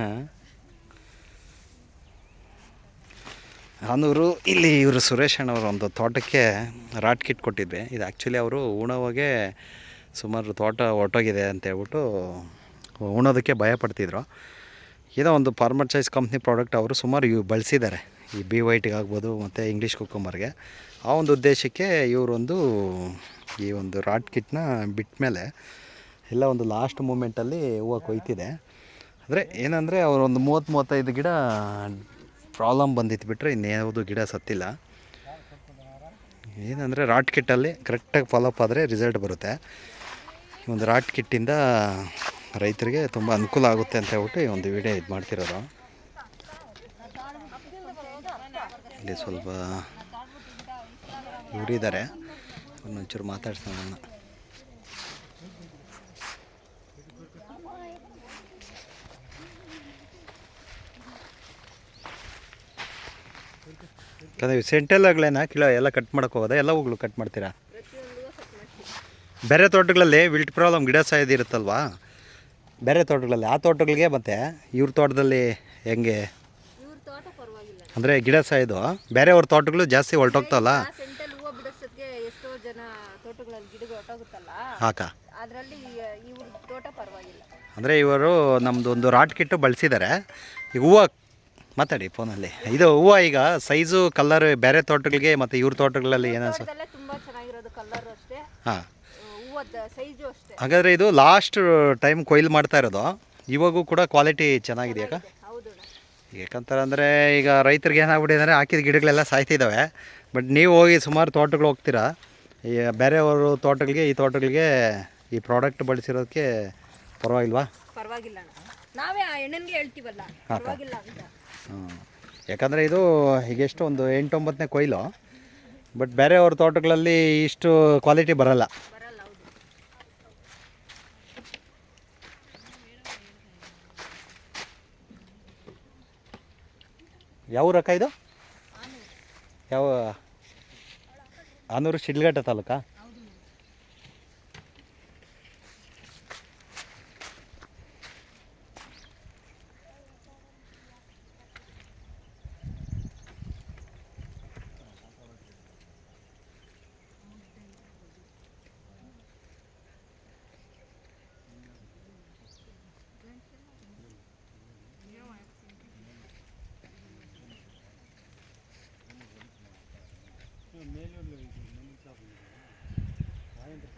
ಹಾಂ. ಹಾನೂರು, ಇಲ್ಲಿ ಇವರು ಸುರೇಶ್ ಅಣ್ಣವ್ರ ಒಂದು ತೋಟಕ್ಕೆ ರಾಟ್ ಕಿಟ್ ಕೊಟ್ಟಿದ್ವಿ. ಇದು ಆ್ಯಕ್ಚುಲಿ ಅವರು ಉಣೋವಾಗೆ ಸುಮಾರು ತೋಟ ಹೊರ್ಟೋಗಿದೆ ಅಂತ ಹೇಳ್ಬಿಟ್ಟು ಉಣೋದಕ್ಕೆ ಭಯ ಪಡ್ತಿದ್ರು. ಏನೋ ಒಂದು ಫಾರ್ಮರ್ ಕಂಪ್ನಿ ಪ್ರಾಡಕ್ಟ್ ಅವರು ಸುಮಾರು ಇವು ಬಳಸಿದ್ದಾರೆ. ಈ ಬಿ ವೈಟಿಗೆ ಆಗ್ಬೋದು, ಮತ್ತು ಇಂಗ್ಲೀಷ್ ಕುಕ್ಕುಂಬರ್ಗೆ ಆ ಒಂದು ಉದ್ದೇಶಕ್ಕೆ ಇವರೊಂದು ಈ ಒಂದು ರಾಟ್ ಕಿಟ್ನ ಬಿಟ್ಟ ಮೇಲೆ ಎಲ್ಲ ಒಂದು ಲಾಸ್ಟ್ ಮೂಮೆಂಟಲ್ಲಿ ಹೂವು ಕೊಯ್ತಿದೆ. ಅಂದರೆ ಏನಂದರೆ ಅವರು ಒಂದು ಮೂವತ್ತು ಮೂವತ್ತೈದು ಗಿಡ ಪ್ರಾಬ್ಲಮ್ ಬಂದಿತ್ತು ಬಿಟ್ಟರೆ ಇನ್ಯಾವುದು ಗಿಡ ಸತ್ತಿಲ್ಲ. ಏನಂದರೆ ರಾಟ್ ಕಿಟ್ಟಲ್ಲಿ ಕರೆಕ್ಟಾಗಿ ಫಾಲೋಅಪ್ ಆದರೆ ರಿಸಲ್ಟ್ ಬರುತ್ತೆ. ಒಂದು ರಾಟ್ ಕಿಟ್ಟಿಂದ ರೈತರಿಗೆ ತುಂಬ ಅನುಕೂಲ ಆಗುತ್ತೆ ಅಂತ ಹೇಳ್ಬಿಟ್ಟು ಈ ಒಂದು ವಿಡಿಯೋ ಇದು ಮಾಡ್ತಿರೋದು. ಇಲ್ಲಿ ಸ್ವಲ್ಪ ಇವರಿದ್ದಾರೆ. ಒಂದೊಂಚೂರು ಮಾತಾಡ್ಸೋಣ. ಅದೇ ಸೆಂಟೆಲ್ಗಳೇನ ಕಿಲೋ ಎಲ್ಲ ಕಟ್ ಮಾಡೋಕೆ ಹೋಗೋದಾ ಎಲ್ಲ ಹೂಗಳು ಕಟ್ ಮಾಡ್ತೀರಾ? ಬೇರೆ ತೋಟಗಳಲ್ಲಿ ವಿಲ್ಟ್ ಪ್ರಾಬ್ಲಮ್ ಗಿಡ ಸಾಯೋದಿರುತ್ತಲ್ವಾ ಬೇರೆ ತೋಟಗಳಲ್ಲಿ ಆ ತೋಟಗಳಿಗೆ ಮತ್ತೆ ಇವ್ರ ತೋಟದಲ್ಲಿ ಹೆಂಗೆ? ಅಂದರೆ ಗಿಡ ಬೇರೆ ಬೇರೆಯವ್ರ ತೋಟಗಳು ಜಾಸ್ತಿ ಹೊರಟೋಗ್ತಲ್ಲ ಹಾಕ? ಅಂದರೆ ಇವರು ನಮ್ಮದು ಒಂದು ರಾಟ್ ಕಿಟ್ಟು ಬಳಸಿದ್ದಾರೆ ಈಗ ಹೂವು ಮಾತಾಡಿ ಫೋನಲ್ಲಿ. ಇದು ಹೂವು ಈಗ ಸೈಜು ಕಲರ್ ಬೇರೆ ತೋಟಗಳಿಗೆ ಮತ್ತು ಇವ್ರ ತೋಟಗಳಲ್ಲಿ ಏನೋ ಸರ್ ತೋಟದಲ್ಲೇ ಚೆನ್ನಾಗಿರೋದು ಕಲರ್ ಅಷ್ಟೇ. ಹಾಂ. ಹೂವದ ಸೈಜು ಅಷ್ಟೇ. ಹಾಗಾದರೆ ಇದು ಲಾಸ್ಟ್ ಟೈಮ್ ಕೊಯ್ಲು ಮಾಡ್ತಾ ಇರೋದು. ಇವಾಗೂ ಕೂಡ ಕ್ವಾಲಿಟಿ ಚೆನ್ನಾಗಿದೆಯಾ ಹೌದು ಯಾಕಂತಾರೆ ಅಂದರೆ ಈಗ ರೈತರಿಗೆ ಏನಾಗ್ಬಿಟ್ಟಿದೆ ಹಾಕಿದ ಗಿಡಗಳೆಲ್ಲ ಸಾಯ್ತಿದ್ದಾವೆ ಬಟ್ ನೀವು ಹೋಗಿ ಸುಮಾರು ತೋಟಗಳು ಹೋಗ್ತೀರಾ? ಈ ಬೇರೆಯವರು ತೋಟಗಳಿಗೆ ಈ ತೋಟಗಳಿಗೆ ಈ ಪ್ರಾಡಕ್ಟ್ ಬಳಸಿರೋದಕ್ಕೆ ಪರವಾಗಿಲ್ವಾ? ಪರವಾಗಿಲ್ಲ. ನಾವೇ ಆ ಹೆಣ್ಣಿಗೆ ಹೇಳ್ತೀವಲ್ಲ ಪರವಾಗಿಲ್ಲ ಅಂತ. ಯಾಕಂದರೆ ಇದು ಈಗೆಷ್ಟು ಒಂದು ಎಂಟೊಂಬತ್ತನೇ ಕೊಯ್ಲು. ಬಟ್ ಬೇರೆಯವ್ರ ತೋಟಗಳಲ್ಲಿ ಇಷ್ಟು ಕ್ವಾಲಿಟಿ ಬರಲ್ಲ. ಯಾವ ಊರಕ್ಕ ಇದು? ಯಾವ? ಆನೂರು ಶಿಡ್ಲಘಟ್ಟ ತಾಲೂಕಾ? సాయంత్రం